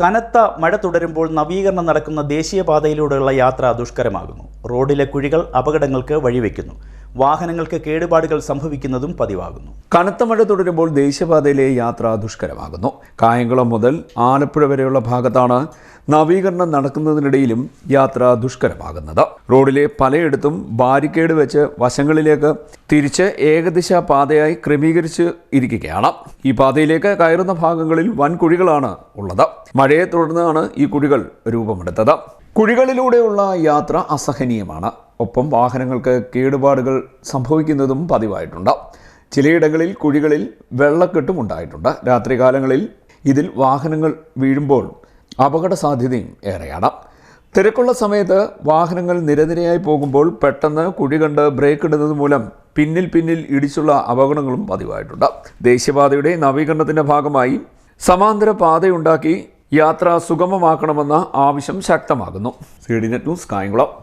കനത്ത മഴ തുടരുമ്പോൾ നവീകരണം നടക്കുന്ന ദേശീയപാതയിലൂടെയുള്ള യാത്ര ദുഷ്കരമാകുന്നു. റോഡിലെ കുഴികൾ അപകടങ്ങൾക്ക് വഴിവെക്കുന്നു. വാഹനങ്ങൾക്ക് കേടുപാടുകൾ സംഭവിക്കുന്നതും പതിവാകുന്നു. കനത്ത മഴ തുടരുമ്പോൾ ദേശീയപാതയിലെ യാത്ര ദുഷ്കരമാകുന്നു. കായംകുളം മുതൽ ആലപ്പുഴ വരെയുള്ള ഭാഗത്താണ് നവീകരണം നടക്കുന്നതിനിടയിലും യാത്ര ദുഷ്കരമാകുന്നത്. റോഡിലെ പലയിടത്തും ബാരിക്കേഡ് വെച്ച് വശങ്ങളിലേക്ക് തിരിച്ച് ഏകദിശ പാതയായി ക്രമീകരിച്ച് ഇരിക്കുകയാണ്. ഈ പാതയിലേക്ക് കയറുന്ന ഭാഗങ്ങളിൽ വൻ കുഴികളാണ് ഉള്ളത്. മഴയെ തുടർന്നാണ് ഈ കുഴികൾ രൂപമെടുത്തത്. കുഴികളിലൂടെയുള്ള യാത്ര അസഹനീയമാണ്. ഒപ്പം വാഹനങ്ങൾക്ക് കേടുപാടുകൾ സംഭവിക്കുന്നതും പതിവായിട്ടുണ്ട്. ചിലയിടങ്ങളിൽ കുഴികളിൽ വെള്ളക്കെട്ടും ഉണ്ടായിട്ടുണ്ട്. രാത്രികാലങ്ങളിൽ ഇതിൽ വാഹനങ്ങൾ വീഴുമ്പോൾ അപകട സാധ്യതയും ഏറെയാണ് തിരക്കുള്ള സമയത്ത് വാഹനങ്ങൾ നിരനിരയായി പോകുമ്പോൾ പെട്ടെന്ന് കുഴി കണ്ട് ബ്രേക്ക് ഇടുന്നത് മൂലം പിന്നിൽ പിന്നിൽ ഇടിച്ചുള്ള അപകടങ്ങളും പതിവായിട്ടുണ്ട്. ദേശീയപാതയുടെ നവീകരണത്തിന്റെ ഭാഗമായി സമാന്തര പാതയുണ്ടാക്കി യാത്ര സുഗമമാക്കണമെന്ന ആവശ്യം ശക്തമാകുന്നു. C D net news Kayamkulam.